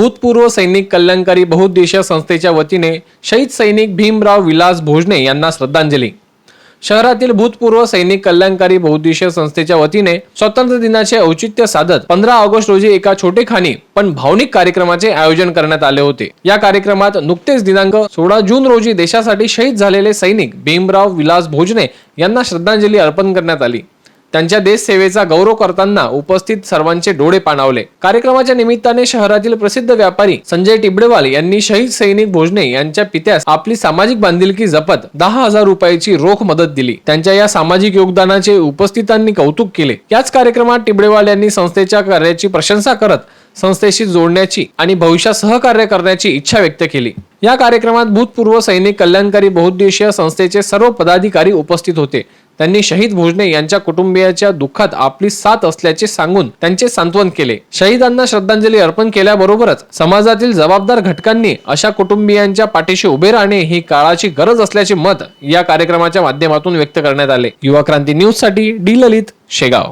भूतपूर्व सैनिक कल्याणकारी बहुउद्देशीय संस्थेच्या वतीने शहीद सैनिक भीमराव विलास भोजने यांना श्रद्धांजली. शहरातील भूतपूर्व सैनिक कल्याणकारी बहुउद्देशीय संस्थेच्या वतीने स्वातंत्र्य दिनाचे औचित्य साधत पंधरा ऑगस्ट रोजी एका छोटे खानी पण भावनिक कार्यक्रमाचे आयोजन करण्यात आले होते. या कार्यक्रमात नुकतेच दिनांक सोळा जून रोजी देशासाठी शहीद झालेले सैनिक भीमराव विलास भोजने यांना श्रद्धांजली अर्पण करण्यात आली. त्यांच्या देशसेवेचा गौरव करताना उपस्थित सर्वांचे डोळे पाणावले. कार्यक्रमाच्या निमित्ताने शहरातील प्रसिद्ध व्यापारी संजय टिबडेवाल यांनी शहीद सैनिक भोजने यांच्या पित्यास आपली सामाजिक बांधिलकी जपत दहा हजार रुपयाची रोख मदत दिली. त्यांच्या या सामाजिक योगदानाचे उपस्थितांनी कौतुक केले. याच कार्यक्रमात टिबडेवाल यांनी संस्थेच्या कार्याची प्रशंसा करत संस्थेशी जोडण्याची आणि भविष्यात सहकार्य करण्याची इच्छा व्यक्त केली. या कार्यक्रमात भूतपूर्व सैनिक कल्याणकारी बहुउद्देशीय संस्थेचे सर्व पदाधिकारी उपस्थित होते. त्यांनी शहीद भोजने यांच्या कुटुंबियाच्या दुःखात आपली साथ असल्याचे सांगून त्यांचे सांत्वन केले. शहीदांना श्रद्धांजली अर्पण केल्याबरोबरच समाजातील जबाबदार घटकांनी अशा कुटुंबियांच्या पाठीशी उभे राहणे ही काळाची गरज असल्याचे मत या कार्यक्रमाच्या माध्यमातून व्यक्त करण्यात आले. युवा क्रांती न्यूजसाठी डी ललित शेगाव.